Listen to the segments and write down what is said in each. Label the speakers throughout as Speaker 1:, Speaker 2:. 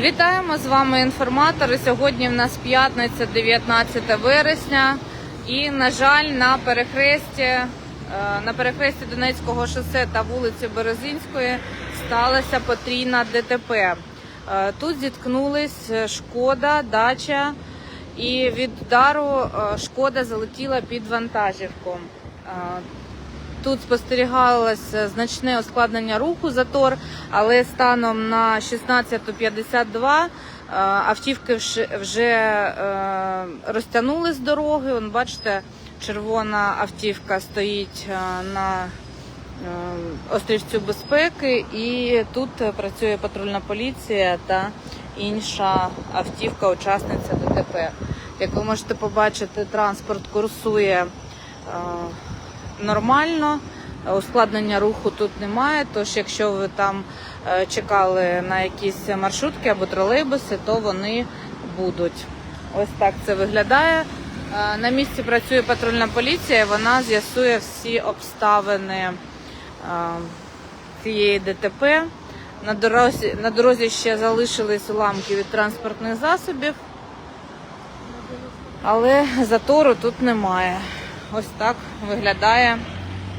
Speaker 1: Вітаємо з вами інформатори. Сьогодні в нас п'ятниця, 19 вересня. І, на жаль, на перехресті, е, на перехресті Донецького шосе та вулиці Березинської сталося потрійна ДТП. Е, Тут зіткнулись шкода, дача, і від удару е, шкода залетіла під вантажівку. Е, Тут спостерігалося значне ускладнення руху затор, але станом на 16.52 е, автівки вже е, розтягнули з дороги. Вон, бачите, червона автівка стоїть е, на е, острівцю безпеки, і тут працює патрульна поліція та інша автівка, учасниця ДТП. Як ви можете побачити, транспорт курсує. Нормально. Ускладнення руху тут немає. Тож, якщо ви там е, чекали на якісь маршрутки або тролейбуси, то вони будуть. Ось так це виглядає. Е, На місці працює патрульна поліція. Вона з'ясує всі обставини е, цієї ДТП. На дорозі, на дорозі ще залишились уламки від транспортних засобів, але затору тут немає. Ось так виглядає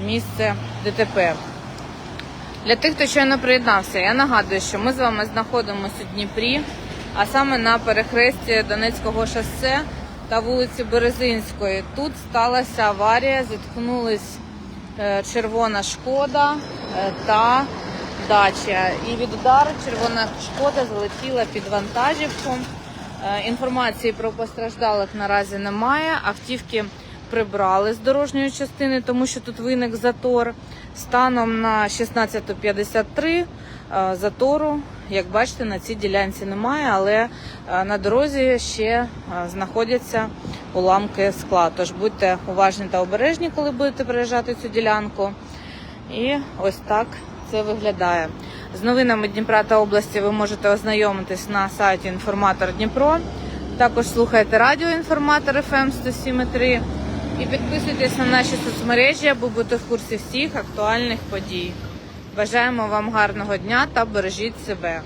Speaker 1: місце ДТП. Для тих, хто щойно приєднався, я нагадую, що ми з вами знаходимося у Дніпрі, а саме на перехресті Донецького шосе та вулиці Березинської. Тут сталася аварія, зіткнулись е, червона шкода е, та дача. І від удару червона шкода залетіла під вантажівку. Е, Інформації про постраждалих наразі немає. Автівки прибрали з дорожньої частини, тому що тут виник затор. Станом на 16.53 е, затору, як бачите, на цій ділянці немає, але е, на дорозі ще е, знаходяться уламки скла. Тож будьте уважні та обережні, коли будете проїжджати цю ділянку. І ось так це виглядає. З новинами Дніпра та області ви можете ознайомитись на сайті Інформатор Дніпро. Також слухайте радіо Інформатор ФМ 107.3 і підписуйтесь на наші соцмережі, аби бути в курсі всіх актуальних подій. Бажаємо вам гарного дня та бережіть себе.